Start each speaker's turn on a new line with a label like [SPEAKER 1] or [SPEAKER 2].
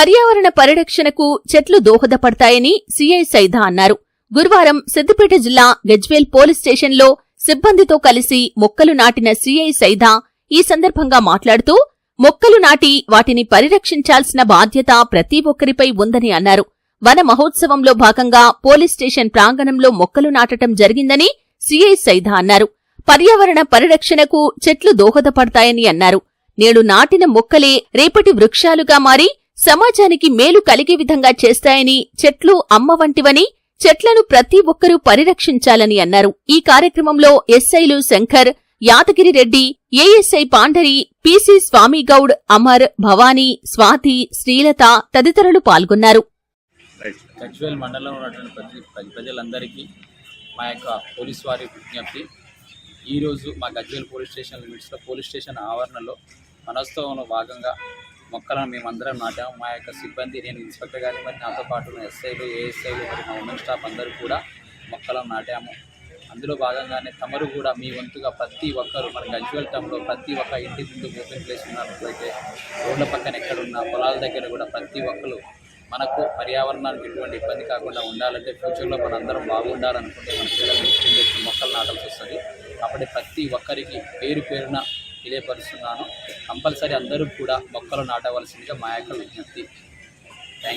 [SPEAKER 1] పర్యావరణ పరిరక్షణకు చెట్లు దోహదపడతాయని సీఐ సైదా అన్నారు. గురువారం సిద్దిపేట జిల్లా గజ్వేల్ పోలీస్ స్టేషన్లో సిబ్బందితో కలిసి మొక్కలు నాటిన సీఐ సైదా ఈ సందర్భంగా మాట్లాడుతూ మొక్కలు నాటి వాటిని పరిరక్షించాల్సిన బాధ్యత ప్రతి ఒక్కరిపై ఉందని అన్నారు. వన మహోత్సవంలో భాగంగా పోలీస్ స్టేషన్ ప్రాంగణంలో మొక్కలు నాటటం జరిగిందని సీఐ సైదా అన్నారు. పర్యావరణ పరిరక్షణకు చెట్లు దోహదపడతాయని అన్నారు. నేడు నాటిన మొక్కలే రేపటి వృక్షాలుగా మారి సమాజానికి మేలు కలిగే విధంగా చేస్తాయని చెట్లు అమ్మ వంటివని చెట్లను ప్రతి ఒక్కరూ పరిరక్షించాలని అన్నారు. ఈ కార్యక్రమంలో ఎస్ఐలు శంకర్ యాదగిరి రెడ్డి ఏఎస్ఐ పాండరి పిసి స్వామిగౌడ్ అమర్ భవానీ స్వాతి శ్రీలత తదితరులు పాల్గొన్నారు.
[SPEAKER 2] గజ్వేల్ మండలంలో ఉన్నటువంటి ప్రతి ప్రజలందరికీ మా యొక్క పోలీస్ వారి విజ్ఞప్తి. ఈరోజు మా గజ్వేల్ పోలీస్ స్టేషన్ లిమిట్స్లో పోలీస్ స్టేషన్ ఆవరణలో మనోత్సవంలో భాగంగా మొక్కలను మేమందరం నాటాము. మా యొక్క సిబ్బంది నేను ఇన్స్పెక్టర్ గారి మరి నాతో పాటు ఎస్ఐలు ఏఎస్ఐలు మరి మా ఉమెన్ స్టాఫ్ అందరూ కూడా మొక్కలను నాటాము. అందులో భాగంగానే తమరు కూడా మీ వంతుగా ప్రతి ఒక్కరు మన గజ్వేల్ టౌన్లో ప్రతి ఒక్క ఇంటి ముందు ఓపెన్ ప్లేస్ ఉన్నట్లయితే రోడ్ల పక్కన ఎక్కడున్న పొలాల దగ్గర కూడా ప్రతి ఒక్కరు మనకు పర్యావరణానికి ఎటువంటి ఇబ్బంది కాకుండా ఉండాలంటే ఫ్యూచర్లో మనందరం బాగుండాలనుకుంటే మన పిల్లలు మొక్కలు నాటాల్సి వస్తుంది. అప్పుడే ప్రతి ఒక్కరికి పేరు పేరున తెలియపరుస్తున్నాను. కంపల్సరీ అందరూ కూడా మొక్కలు నాటవలసిందిగా మా యొక్క విజ్ఞప్తి.